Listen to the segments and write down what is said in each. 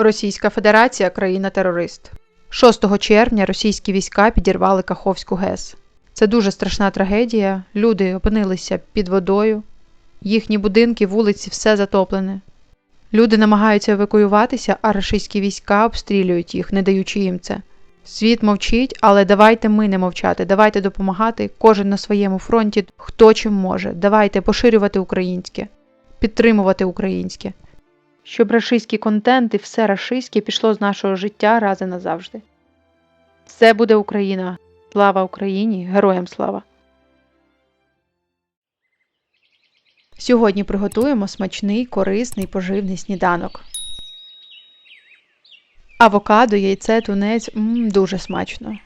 Російська Федерація країна-терорист. 6 червня російські війська підірвали Каховську ГЕС. Це дуже страшна трагедія. Люди опинилися під водою, їхні будинки, вулиці, все затоплене. Люди намагаються евакуюватися, а російські війська обстрілюють їх, не даючи їм це. Світ мовчить, але давайте ми не мовчати, давайте допомагати, кожен на своєму фронті, хто чим може. Давайте поширювати українське, підтримувати українське. Щоб рашистський контент і все рашистське пішло з нашого життя раз і назавжди. Все буде Україна. Слава Україні! Героям слава! Сьогодні приготуємо смачний, корисний, поживний сніданок. Авокадо, яйце, тунець м, дуже смачно.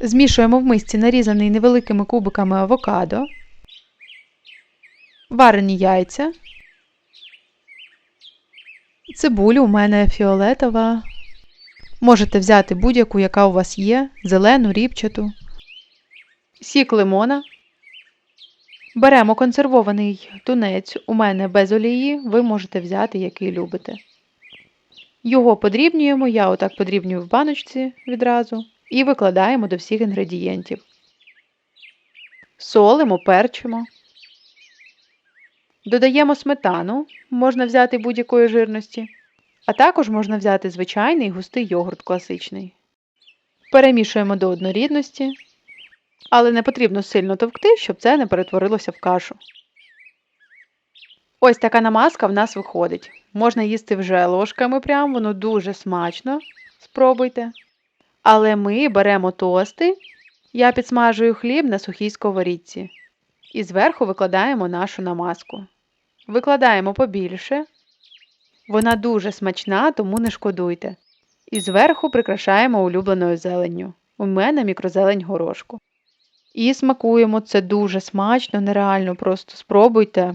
Змішуємо в мисці нарізаний невеликими кубиками авокадо, варені яйця, цибулю у мене фіолетова. Можете взяти будь-яку, яка у вас є, зелену, ріпчату, сік лимона. Беремо консервований тунець, у мене без олії, ви можете взяти, який любите. Його подрібнюємо, я отак подрібнюю в баночці відразу, і викладаємо до всіх інгредієнтів. Солимо, перчимо. Додаємо сметану, можна взяти будь-якої жирності, а також можна взяти звичайний густий йогурт класичний. Перемішуємо до однорідності, але не потрібно сильно товкти, щоб це не перетворилося в кашу. Ось така намазка в нас виходить. Можна їсти вже ложками прям, воно дуже смачно. Спробуйте. Але ми беремо тости. Я підсмажую хліб на сухій сковорідці. І зверху викладаємо нашу намазку. Викладаємо побільше. Вона дуже смачна, тому не шкодуйте. І зверху прикрашаємо улюбленою зеленню. У мене мікрозелень горошку. І смакуємо це дуже смачно, нереально просто спробуйте.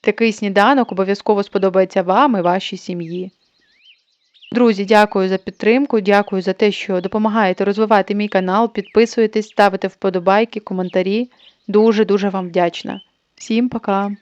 Такий сніданок обов'язково сподобається вам і вашій сім'ї. Друзі, дякую за підтримку, дякую за те, що допомагаєте розвивати мій канал, підписуєтесь, ставите вподобайки, коментарі. Дуже-дуже вам вдячна. Всім пока!